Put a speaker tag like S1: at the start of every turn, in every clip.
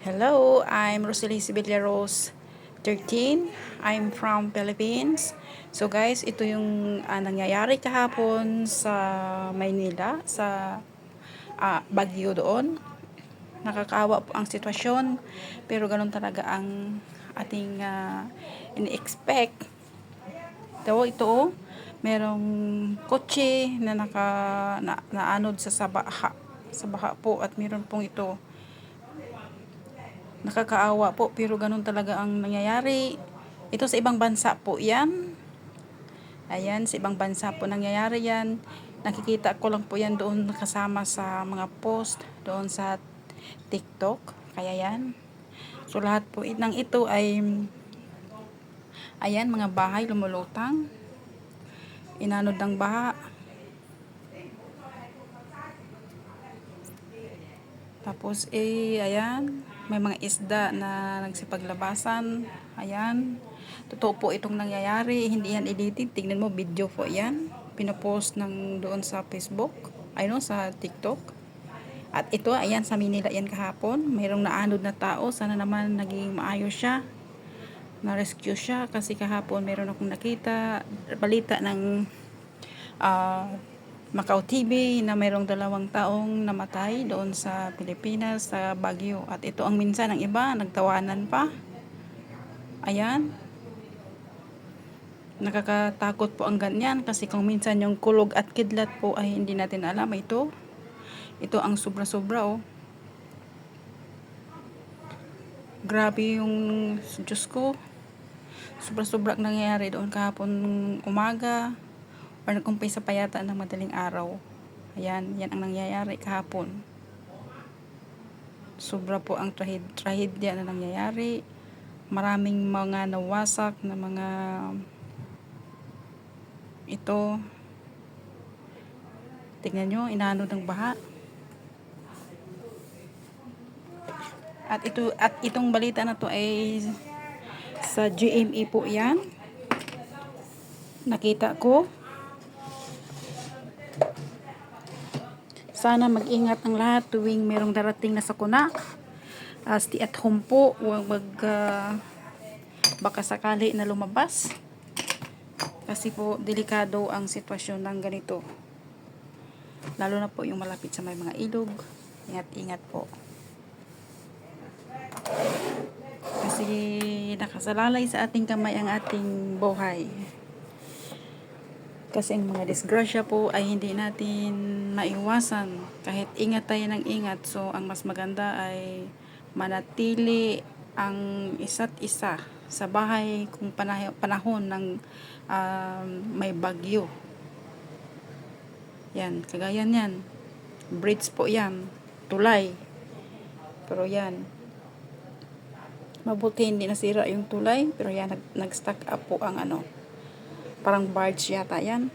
S1: Hello, I'm Rosalie Sibilia Rose 13. I'm from Philippines. So guys, ito yung ah, nangyayari kahapon sa Maynila, sa ah, Baguio doon. Nakakaawa po ang sitwasyon, pero ganun talaga ang ating uh, in-expect. Ito, ito, oh, merong kotse na naka na, naanod sa sabaha sa baha po at meron pong ito nakakaawa po pero ganun talaga ang nangyayari. Ito sa ibang bansa po yan. Ayan sa ibang bansa po nangyayari yan. Nakikita ko lang po yan doon kasama sa mga post doon sa tiktok. Kaya yan. So lahat po ng ito ay ayan mga bahay lumulutang. Inanod ng baha. Tapos eh ayan may mga isda na nagsipaglabasan. Ayan. Totoo po itong nangyayari. Hindi yan edited. Tingnan mo, video po yan. Pinopost ng doon sa Facebook. Ay no, sa TikTok. At ito, ayan, sa Manila yan kahapon. Mayroong naanod na tao. Sana naman naging maayos siya. Na-rescue siya. Kasi kahapon mayroon akong nakita. Balita ng uh, Macau TV na mayroong dalawang taong namatay doon sa Pilipinas, sa Baguio. At ito ang minsan ng iba, nagtawanan pa. Ayan. Nakakatakot po ang ganyan kasi kung minsan yung kulog at kidlat po ay hindi natin alam. Ito, ito ang sobra-sobra oh. Grabe yung Diyos ko. Sobra-sobra nangyayari doon kahapon umaga or nag-umpisa pa yata ng madaling araw. Ayan, yan ang nangyayari kahapon. Sobra po ang trahid trahedya na nangyayari. Maraming mga nawasak na mga ito. Tingnan nyo, inano ng baha. At ito at itong balita na to ay sa GME po 'yan. Nakita ko Sana mag-ingat ang lahat tuwing merong darating na sakuna. Uh, stay at home po. Huwag mag, uh, baka sakali na lumabas. Kasi po, delikado ang sitwasyon ng ganito. Lalo na po yung malapit sa may mga ilog. Ingat-ingat po. Kasi nakasalalay sa ating kamay ang ating buhay. Kasi ang mga disgrasya po ay hindi natin maiwasan. Kahit ingat tayo ng ingat. So, ang mas maganda ay manatili ang isa't isa sa bahay kung panahon ng uh, may bagyo. Yan, kagaya yan. Bridge po yan. Tulay. Pero yan. Mabuti hindi nasira yung tulay. Pero yan, nag, nag-stack up po ang ano, Parang barge yata yan.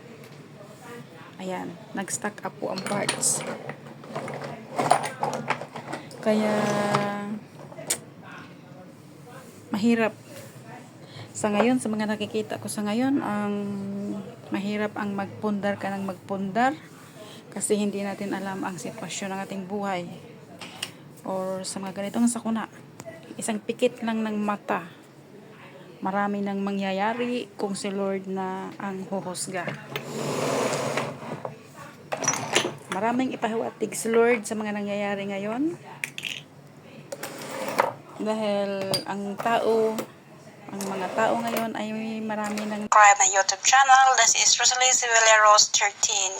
S1: Ayan, nag-stack up po ang parts. Kaya, mahirap. Sa ngayon, sa mga nakikita ko sa ngayon, ang mahirap ang magpundar ka ng magpundar kasi hindi natin alam ang sitwasyon ng ating buhay or sa mga ganitong sakuna. Isang pikit lang ng mata marami nang mangyayari kung si Lord na ang huhusga. Maraming ipahiwatig si Lord sa mga nangyayari ngayon. Dahil ang tao, ang mga tao ngayon ay marami nang...
S2: Subscribe my YouTube channel. This is Rosalie Sevilla Rose 13.